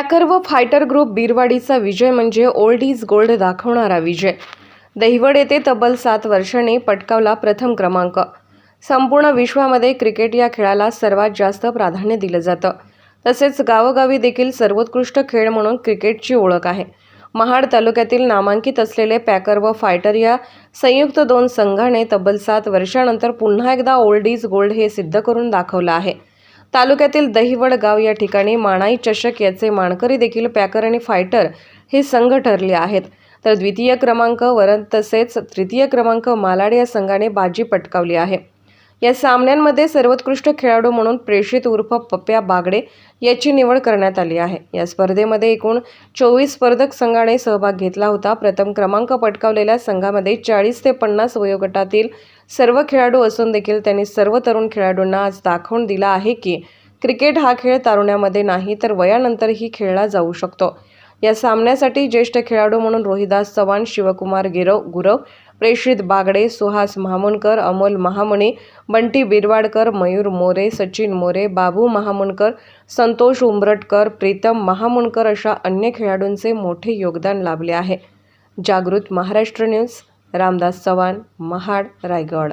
Packer व fighter group बीरवाडीचा विजय म्हणजे old is gold दाखवणारा विजय. दहिवड येथे तब्बल सात वर्षांनी पटकावला प्रथम क्रमांक. संपूर्ण विश्वामध्ये क्रिकेट या खेळाला सर्वात जास्त प्राधान्य दिलं जातं. तसेच गावोगावी देखील सर्वोत्कृष्ट खेळ म्हणून क्रिकेटची ओळख आहे. महाड तालुक्यातील नामांकित असलेले पॅकर व फायटर या संयुक्त दोन संघाने तब्बल सात वर्षानंतर पुन्हा एकदा ओल्ड इज गोल्ड हे सिद्ध करून दाखवलं आहे. तालुक्यातील दहिवड गाव या ठिकाणी माणाई चषक याचे मानकरी देखील पॅकर आणि फायटर हे संघ ठरले आहेत. तर द्वितीय क्रमांक वरण तसेच तृतीय क्रमांक मालाड या संघाने बाजी पटकावली आहे. या सामन्यांमध्ये सर्वोत्कृष्ट खेळाडू म्हणून प्रेषित उर्फ पप्प्या बागडे याची निवड करण्यात आली आहे. या स्पर्धेमध्ये एकूण चोवीस स्पर्धक संघाने सहभाग घेतला होता. प्रथम क्रमांक पटकावलेल्या संघामध्ये चाळीस ते पन्नास वयोगटातील सर्व खेळाडू असून देखील त्यांनी सर्व तरुण खेळाडूंना आज दाखवून दिला आहे की क्रिकेट हा खेळ तारुण्यामध्ये नाही तर वयानंतरही खेळला जाऊ शकतो. या सामन्यासाठी ज्येष्ठ खेळाडू म्हणून रोहिदास चव्हाण शिवकुमार गिरव गुरव प्रेषित बागडे सुहास महामुनकर अमोल महामणी बंटी बिरवाडकर मयूर मोरे सचिन मोरे बाबू महामुनकर संतोष उंबरटकर प्रीतम महामुनकर अशा अन्य खेळाडूंचे मोठे योगदान लाभले आहे. जागृत महाराष्ट्र न्यूज रामदास चव्हाण महाड रायगड.